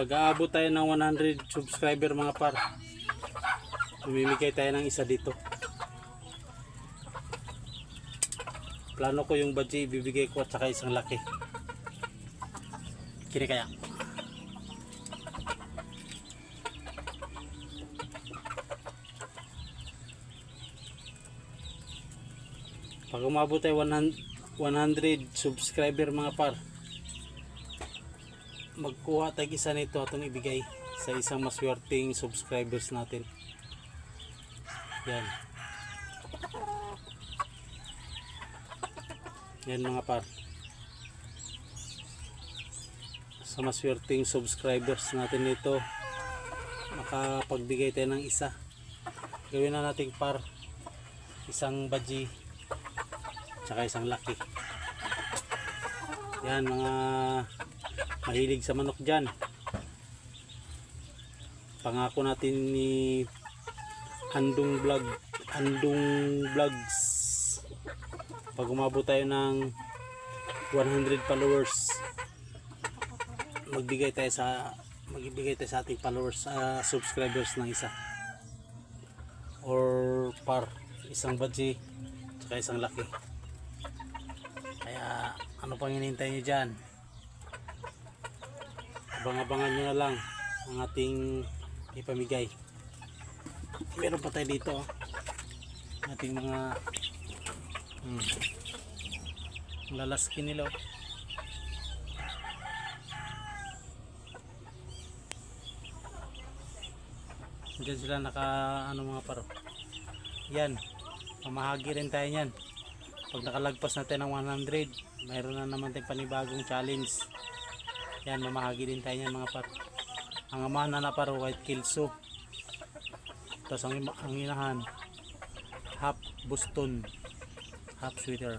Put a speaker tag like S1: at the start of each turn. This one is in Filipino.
S1: Pag aabot tayo ng 100 subscriber mga par, umimigay tayo ng isa dito. Plano ko yung budget ibibigay ko at saka isang laki. Kini kaya? Pag umabot tayo 100, 100 subscriber mga par, magkuha tayo isa nito atong ibigay sa isang maswerteng subscribers natin. Yan. Yan mga par. Sa maswerteng subscribers natin nito, makapagbigay tayo ng isa. Gawin na nating par isang baji tsaka isang laki. Yan mga mahilig sa manok dyan. Pangako natin ni Andong Vlog Andong Vlogs. Pag umabot tayo ng 100 followers magbigay tayo sa magbigay tayo sa ating followers sa subscribers ng isa. Or par isang badge tsaka isang laki ano pang hinihintay nyo dyan abang-abangan nyo na lang ang ating ipamigay meron pa tayo dito oh. ating mga hmm, lalaskin nila oh. Diyan sila naka ano mga paro yan mamahagi rin tayo yan pag nakalagpas natin ng 100 mayroon na naman tayong panibagong challenge. Yan mamahagi din tayo yan mga par ang amahan na paro white kilso tapos ang, ang inahan half Boston half sweater